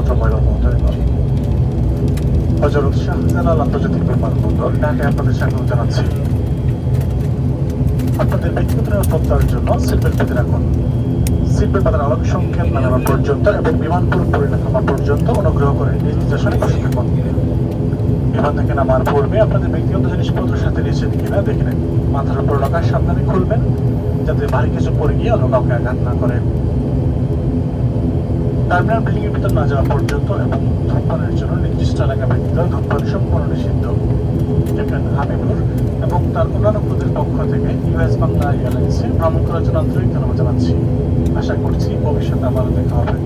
পদ্মময় বন্দর এবং হজরত শাহজালাল আন্তর্জাতিক বিমানবন্দর ঢাকায় আপনাদের স্বাগত জানাচ্ছি। আপনাদের ব্যক্তিগত নিরাপত্তার জন্য সিটবেল্ট পেতে রাখুন। সিটবেল্ট বাঁধার আলোক সংখ্যা নামা পর্যন্ত এবং বিমান পুরোপুরি নামা পর্যন্ত অনুগ্রহ করে নিজ নির্দেশনে বসে বিমান থেকে নামার পূর্বে আপনাদের ব্যক্তিগত জিনিসপত্র সাথে নিয়েছেন কিনা দেখে নেন। মাথার উপর লকার সাবধানে খুলবেন, যাতে ভারী কিছু পড়ে গিয়ে অন্য কাউকে আঘাত না করে। টার্মিনাল বিল্ডিং ভিতর না যাওয়া পর্যন্ত এবং ধূমপানের জন্য নির্দিষ্ট এলাকা ব্যতীত ধূমপান সম্পূর্ণ নিষিদ্ধ। ক্যাপ্টেন হাবিবুর এবং তার অন্যান্য ক্রুদের পক্ষ থেকে ইউএস বাংলা এয়ারলাইন্সে ভ্রমণ করার জন্য আন্তরিক ধন্যবাদ জানাচ্ছি। আশা করছি ভবিষ্যতে আবারও দেখা হবে।